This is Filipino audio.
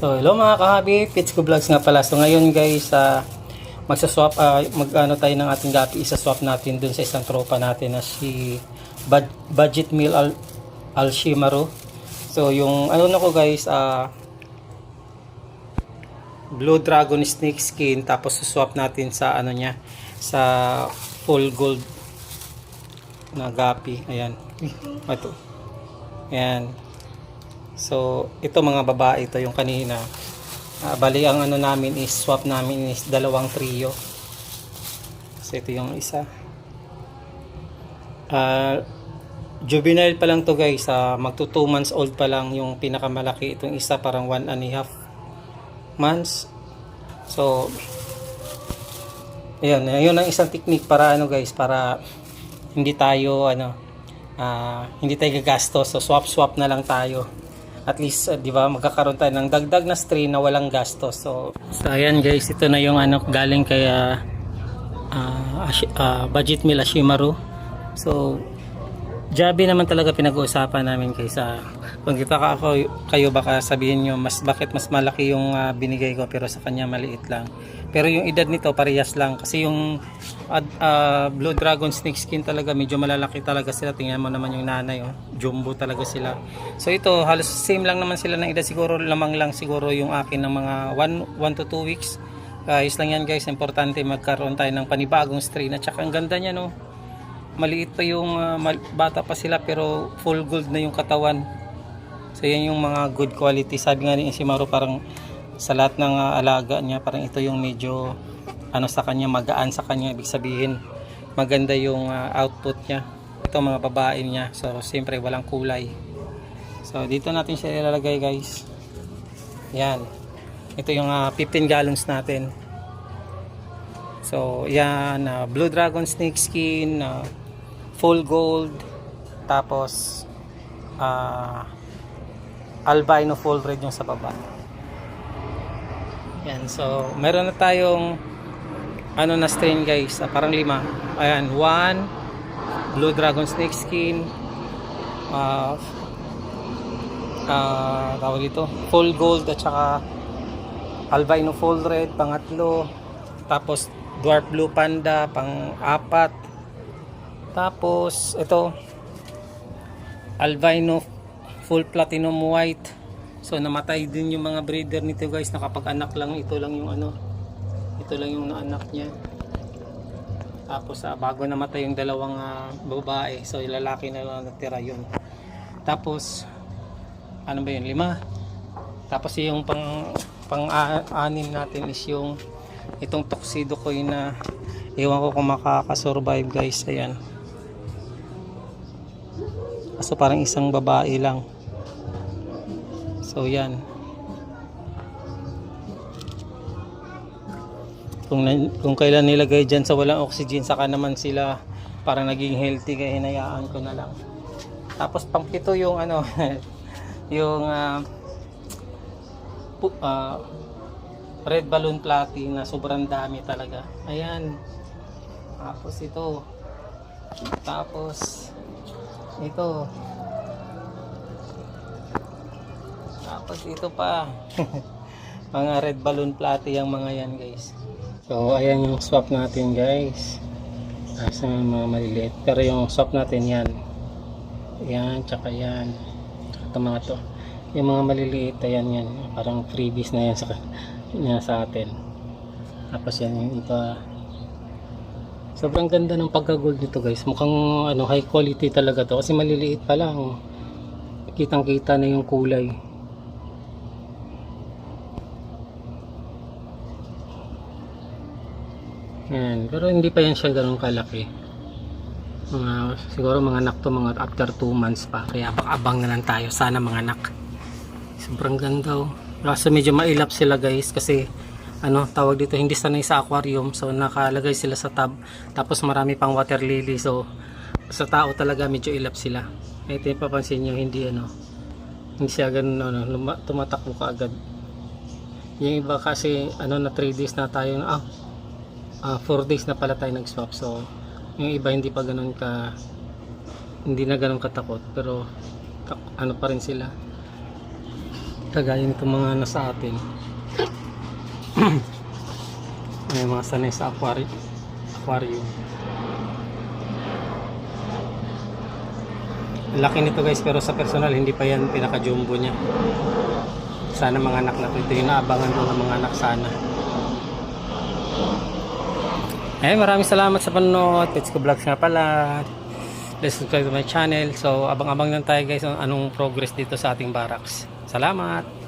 So, hello mga kahabi, Pitsko Vlogs nga pala. So, ngayon guys, uh, magsaswap, uh, mag-ano tayo ng ating gapi, isa-swap natin dun sa isang tropa natin na si Bud- Budget Meal Al Alshimaro. So, yung ano na ko guys, ah Blue Dragon Snake Skin, tapos swap natin sa ano niya, sa full gold na gapi. Ayan. Ito. Ayan. So, ito mga babae, ito yung kanina. Ah, bali, ang ano namin is, swap namin is dalawang trio. So, ito yung isa. Ah, juvenile pa lang to guys. Ah, magto 2 months old pa lang yung pinakamalaki. Itong isa parang 1 and a half months. So, Ayun, yun ang isang technique para ano guys, para hindi tayo ano ah, hindi tayo gagastos. So swap swap na lang tayo. At least ah, 'di ba magkakaroon tayo ng dagdag na strain na walang gastos. So, so ayan guys, ito na yung ano galing kay ah, ah, Ashi- ah, Budget Meal Ashimaru. So Jabi naman talaga pinag-uusapan namin kaysa kung kita ka ako kayo baka sabihin nyo mas bakit mas malaki yung ah, binigay ko pero sa kanya maliit lang. Pero yung edad nito parehas lang. Kasi yung ad- ah, Blue Dragon Snake Skin talaga medyo malalaki talaga sila. Tingnan mo naman yung nanay oh. jumbo talaga sila. So ito halos same lang naman sila ng edad. Siguro lamang lang siguro yung akin ng mga 1 to 2 weeks. Ayos lang yan guys, importante magkaroon tayo ng panibagong strain. At saka ang ganda niya no maliit pa yung mal- bata pa sila pero full gold na yung katawan. So yan yung mga good quality. Sabi nga ni Isimaro parang sa lahat ng ah, alaga niya parang ito yung medyo ano sa kanya magaan sa kanya. Ibig sabihin maganda yung ah, output niya. Ito mga babae niya. So siyempre walang kulay. So dito natin siya ilalagay guys. Yan. Ito yung ah, 15 gallons natin. So, yan, ah, Blue Dragon Snake Skin, ah, Full Gold, tapos ah, Albino Full Red yung sa baba. Yan, so, meron na tayong ano na strain guys, ah, parang lima. Ayan, one, Blue Dragon Snake Skin, ah, ah, tawag dito, Full Gold at saka Albino Full Red, pangatlo, tapos Dwarf Blue Panda, pang-apat. Tapos, ito, Albino Full Platinum White. So, namatay din yung mga breeder nito guys. Nakapag-anak lang. Ito lang yung ano. Ito lang yung naanak niya. Tapos, ah, bago namatay yung dalawang ah, babae. So, yung lalaki na lang natira yun. Tapos, ano ba yun? Lima. Tapos, yung pang, pang-anim natin is yung itong tuxedo ko na ewan ko kung makakasurvive guys ayan kaso parang isang babae lang so yan kung, na- kung kailan nilagay dyan sa walang oxygen saka naman sila parang naging healthy kaya hinayaan ko na lang tapos pang pito yung ano yung pu- ah, red balloon platy na sobrang dami talaga. Ayan. Tapos ito. Tapos ito. Tapos ito pa. mga red balloon platy yung mga yan guys. So ayan yung swap natin guys. Yung mga maliliit. Pero yung swap natin yan. Yan, tsaka yan. Ito mga to. Yung mga maliliit, ayan yan. Parang freebies na yan sa niya sa atin tapos yan yung iba sobrang ganda ng pagka-gold nito guys. Mukhang ano high quality talaga to. Kasi maliliit pa lang. Kitang kita na yung kulay. Yan pero hindi pa yan siya ganun kalaki. Mga siguro mga anak to mga after 2 months pa. Kaya abang-abang na lang tayo. Sana mga anak sobrang ganda oh. Kaso medyo mailap sila guys kasi ano tawag dito hindi sanay sa aquarium so nakalagay sila sa tub tapos marami pang water lily so sa tao talaga medyo ilap sila. Ito yung papansin nyo hindi ano hindi siya ganun ano, tumatakbo ka agad yung iba kasi ano na 3 days na tayo ah, ah 4 days na pala tayo nag swap so yung iba hindi pa ganun ka hindi na ganun katakot pero ano pa rin sila. Kagaya nito mga nasa atin. May mga sanay sa aquarium. aquarium. Laki nito guys pero sa personal hindi pa yan pinaka jumbo niya. Sana mga anak na to. Ito yung naabangan ko ng mga anak sana. Eh, maraming salamat sa panonood. Let's go vlogs nga pala. Let's subscribe to my channel. So, abang-abang lang tayo guys anong progress dito sa ating barracks. Salamat!